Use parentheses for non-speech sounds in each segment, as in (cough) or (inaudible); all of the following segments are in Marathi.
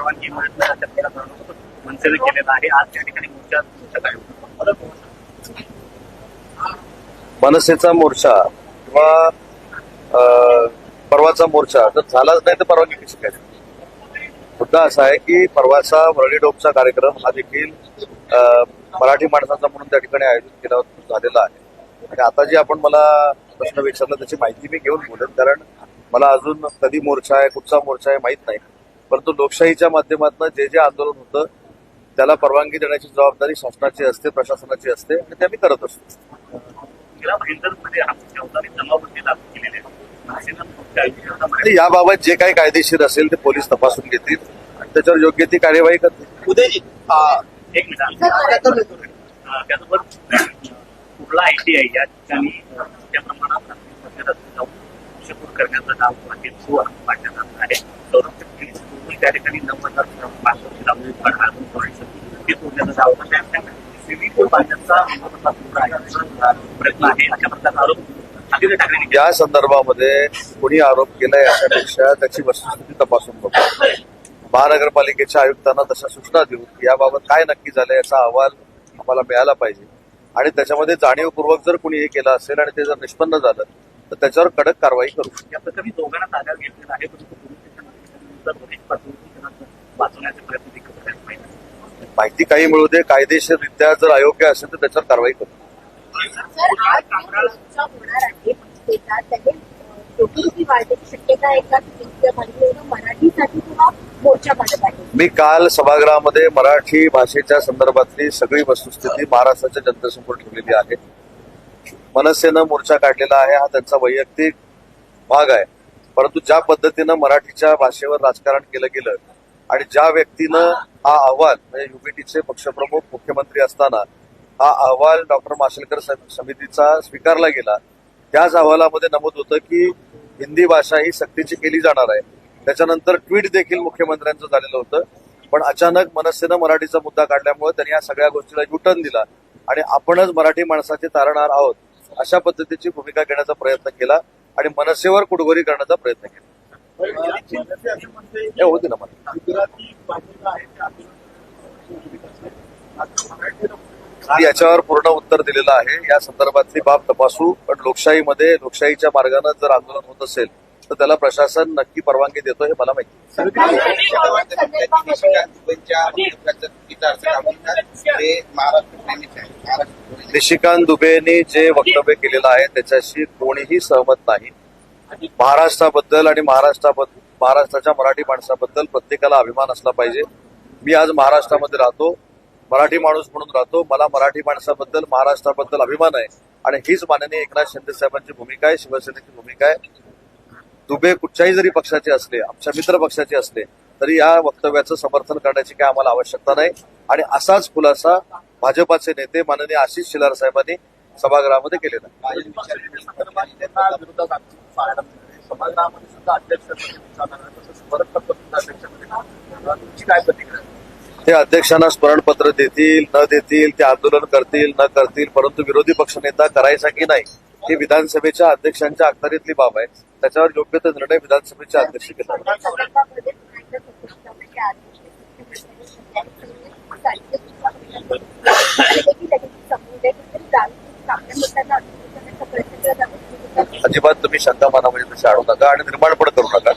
परवानगी मनसेने केलेला आहे. आज त्या ठिकाणी मोर्चा मनसेचा मोर्चा किंवा अं, परवाचा मोर्चा जर झालाच नाही तर परवानगी कशी काय मुद्दा असा आहे की परवाचा वरळी डोपचा कार्यक्रम हा देखील मराठी माणसाचा म्हणून त्या ठिकाणी आयोजित केला झालेला आहे. आणि आता जे आपण मला प्रश्न विचारला त्याची माहिती मी घेऊन बोलेन कारण मला अजून कधी मोर्चा आहे कुठचा मोर्चा आहे माहीत नाही. परंतु लोकशाहीच्या माध्यमातून जे जे आंदोलन होतं त्याला परवानगी देण्याची जबाबदारी शासनाची असते प्रशासनाची असते आणि ते आम्ही करत असतो. याबाबत जे काही कायदेशीर असेल ते पोलीस तपासून घेतील आणि त्याच्यावर योग्य ती कार्यवाही करतील. उदयजी एक मिनिट कुर्ला आयटीआय या ठिकाणी मोठ्या प्रमाणात करण्याचं काम आहे. त्या ठिकाणी नऊ हजार ते आहे. प्रयत्न आहे. अशा प्रकारचा आरोप केला. या संदर्भामध्ये कोणी आरोप केलाय याच्यापेक्षा त्याची वस्तुस्थिती तपासून बघू. महानगरपालिकेच्या आयुक्तांना तशा सूचना देऊ की याबाबत काय नक्की झालं याचा अहवाल आम्हाला मिळाला पाहिजे. आणि त्याच्यामध्ये जाणीवपूर्वक जर कोणी हे केलं असेल आणि ते जर निष्पन्न झालं तर त्याच्यावर कडक कारवाई करू. या प्रकरणी दोघांना ताब्यात घेतलेला आहे परंतु पोलीस स्टेशनमध्ये दोन्ही बाजूंनी त्यांना वाचवण्याचे प्रयत्न देखील करायला पाहिजे माहिती काही मिळू दे कायदेशीररित्या जर अयोग्य असेल तर त्याच्यावर कारवाई करू आहे? मी काल सभागृहामध्ये मराठी भाषेच्या संदर्भातली सगळी वस्तुस्थिती महाराष्ट्राच्या जनतेसमोर ठेवलेली आहे. मनसेनं मोर्चा काढलेला आहे हा त्यांचा वैयक्तिक भाग आहे. परंतु ज्या पद्धतीनं मराठीच्या भाषेवर राजकारण केलं गेलं आणि ज्या व्यक्तीनं हा अहवाल म्हणजे युपीटीचे पक्षप्रमुख मुख्यमंत्री असताना हा अहवाल डॉक्टर माशेलकर सम- समितीचा स्वीकारला गेला त्याच अहवालामध्ये नमूद होतं की हिंदी भाषा ही सक्तीची केली जाणार आहे. त्याच्यानंतर ट्विट देखील मुख्यमंत्र्यांचं झालेलं होतं. पण अचानक मनसेनं मराठीचा मुद्दा काढल्यामुळे त्यांनी या सगळ्या गोष्टीला युटर्न दिला आणि आपणच मराठी माणसाचे तारणार आहोत अशा पद्धतीची भूमिका घेण्याचा प्रयत्न केला. आणि मनसेवर कुडगोरी करण्याचा प्रयत्न केला. हे होती ना मला. मी याच्यावर पूर्ण उत्तर दिलेलं आहे. या संदर्भातली बाब तपासू. पण लोकशाहीमध्ये लोकशाहीच्या मार्गाने जर आंदोलन होत असेल तर त्याला प्रशासन नक्की परवानगी देतो हे मला माहिती निशिकांत दुबेनी जे वक्तव्य केलेलं आहे त्याच्याशी कोणीही सहमत नाही. महाराष्ट्राबद्दल आणि महाराष्ट्राबद्दल महाराष्ट्राच्या मराठी माणसाबद्दल प्रत्येकाला अभिमान असला पाहिजे. मी आज महाराष्ट्रामध्ये राहतो मराठी माणूस म्हणून राहतो. मला मराठी माणसाबद्दल महाराष्ट्राबद्दल अभिमान आहे. आणि हीच माननीय एकनाथ शिंदे साहेबांची भूमिका आहे शिवसेनेची भूमिका आहे. दुबे कुठच्याही जरी पक्षाचे असले आमच्या मित्र पक्षाचे असले तरी या वक्तव्याचं समर्थन करण्याची काय आम्हाला आवश्यकता नाही. आणि असाच खुलासा भाजपाचे नेते माननीय आशिष शेलार साहेबांनी सभागृहामध्ये केलेला ते अध्यक्षांना स्मरणपत्र देतील न देतील ते आंदोलन करतील न करतील परंतु विरोधी पक्षनेता करायचा की नाही ही विधानसभेच्या अध्यक्षांच्या अखत्यारीतली बाब आहे. त्याच्यावर योग्य ते निर्णय विधानसभेचे अध्यक्ष घेतात या संदर्भामध्ये पुन्हा एकदा सत्तेच्या म्हणजे आज (coughs) अजिबात तुम्ही शंका मनामध्ये तशी आणू नका आणि निर्माण पण करू नका.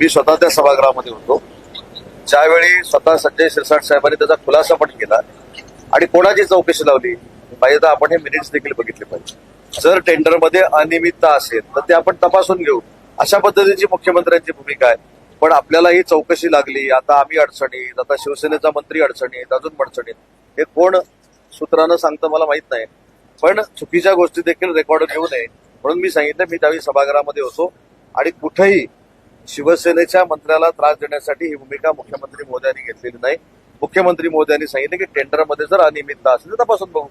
मी स्वतः त्या सभागृहामध्ये होतो. ज्यावेळी स्वतः संजय शिरसाट साहेबांनी त्याचा खुलासा पण केला आणि कोणाची चौकशी लावली पाहिजे तर आपण हे मिनिट्स देखील बघितले पाहिजे. जर टेंडरमध्ये अनियमितता असेल तर ते आपण तपासून घेऊ. अशा पद्धतीची मुख्यमंत्र्यांची भूमिका आहे. पण आपल्याला ही चौकशी लागली. आता आम्ही अडचणीत आता शिवसेनेचा मंत्री अडचणीत अजून अडचणीत. हे कोण सूत्रानं सांगतं मला माहीत नाही. पण चुकीच्या गोष्टी देखील रेकॉर्ड घेऊ नये. म्हणून मी सांगितलं मी त्यावेळी सभागृहामध्ये होतो. आणि कुठेही शिवसेनेच्या मंत्र्याला त्रास देण्यासाठी ही भूमिका मुख्यमंत्री मोदयांनी घेतलेली नाही. मुख्यमंत्री मोदयांनी सांगितलं की टेंडरमध्ये जर अनियमितता असेल तर तपासून बघू.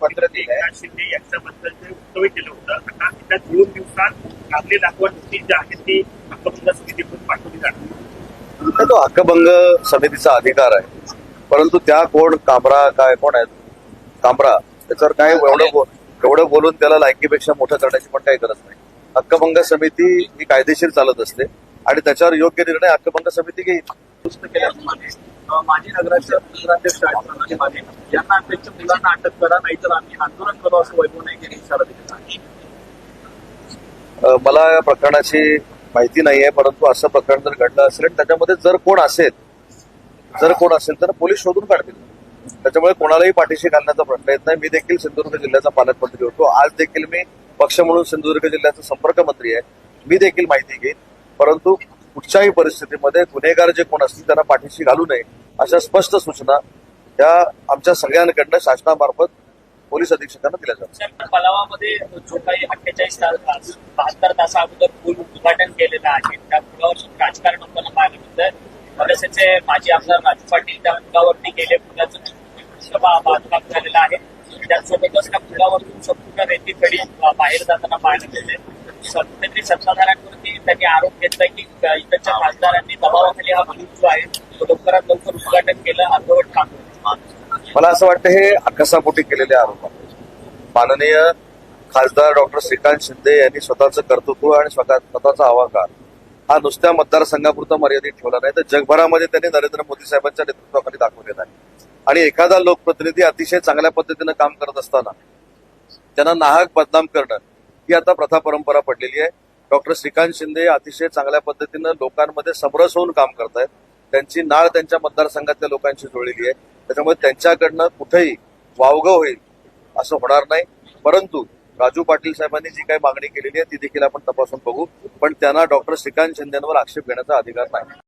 पत्र एकनाथ शिंदे यांच्याबद्दल वक्तव्य केलं होतं आता त्या दोन दिवसात लागवड नोटीस जी आहे ती हक्कभंग समितीकडून पाठवली जाणार तो हक्कभंग समितीचा अधिकार आहे. परंतु त्या कोण कामरा काय कोण आहेत? कामरा त्याच्यावर काय एवढं एवढं बोलून त्याला लायकीपेक्षा मोठं करण्याची पण काही गरज नाही. हक्कभंग समिती ही कायदेशीर चालत असते आणि त्याच्यावर योग्य निर्णय हक्कभंग समिती घेईल. माजी नगराध्यक्ष प्रणाली माने यांना त्यांच्या मुलांना अटक करा नाहीतर आम्ही आंदोलन करू असं वैभव नाईक यांनी इशारा दिलेला आहे. मला या प्रकरणाची माहिती नाही आहे परंतु असं प्रकरण जर घडलं असेल आणि त्याच्यामध्ये जर कोण असेल जर कोण असेल तर पोलीस शोधून काढतील. त्याच्यामुळे कोणालाही पाठीशी घालण्याचा प्रश्न येत नाही. मी देखील सिंधुदुर्ग जिल्ह्याचा पालकमंत्री होतो. आज देखील मी पक्ष म्हणून सिंधुदुर्ग जिल्ह्याचा संपर्क मंत्री आहे. मी देखील माहिती घेईन. परंतु कुठच्याही परिस्थितीमध्ये गुन्हेगार जे कोण असतील त्यांना पाठीशी घालू नये अशा स्पष्ट सूचना या आमच्या सगळ्यांकडनं शासनामार्फत पोलीस अधीक्षकांना दिल्या जातात. पलावामध्ये जो काही अठ्ठेचाळीस तास बहात्तर तासा अगोदर पूल उद्घाटन केलेलं आहे त्या पुलावर राजकारण होताना पाहायला मिळतंय मनसेचे माजी आमदार राजू पाटील त्या पुलावरती गेले. पुलाचं बांधकाम झालेलं आहे. त्याचसोबतच त्या पुलावरून संपूर्ण रेती खडी बाहेर जाताना पाहायला मिळते. कुठेतरी सत्ताधाऱ्यांवरती त्यांनी आरोप घेतला की इकडच्या खासदारांनी दबावाखाली हा पूल जो आहे तो लवकरात लवकर उद्घाटन केलं अर्धवट काम मला असं वाटतं हे अकसापोटी केलेले आरोप आहेत. माननीय खासदार डॉक्टर श्रीकांत शिंदे यांनी स्वतःचं कर्तृत्व आणि स्वतः स्वतःचा आवाकार हा नुसत्या मतदारसंघापुरता मर्यादित ठेवला नाही तर जगभरामध्ये त्यांनी नरेंद्र मोदी साहेबांच्या नेतृत्वाखाली दाखवलेला आहे. आणि एखादा लोकप्रतिनिधी अतिशय चांगल्या पद्धतीनं काम करत असताना त्यांना नाहक बदनाम करणं ही आता प्रथा परंपरा पडलेली आहे. डॉक्टर श्रीकांत शिंदे अतिशय चांगल्या पद्धतीनं लोकांमध्ये समरस होऊन काम करतायत. त्यांची नाळ त्यांच्या मतदारसंघातल्या लोकांशी जुळलेली आहे. त्याच्यामुळे त्यांच्याकडनं कुठेही वावगं होईल असं होणार नाही. परंतु राजू पाटील साहेबांनी जी काही मागणी केलेली आहे ती देखील आपण तपासून बघू. पण त्यांना डॉक्टर श्रीकांत शिंदेवर आक्षेप घेण्याचा अधिकार नाही.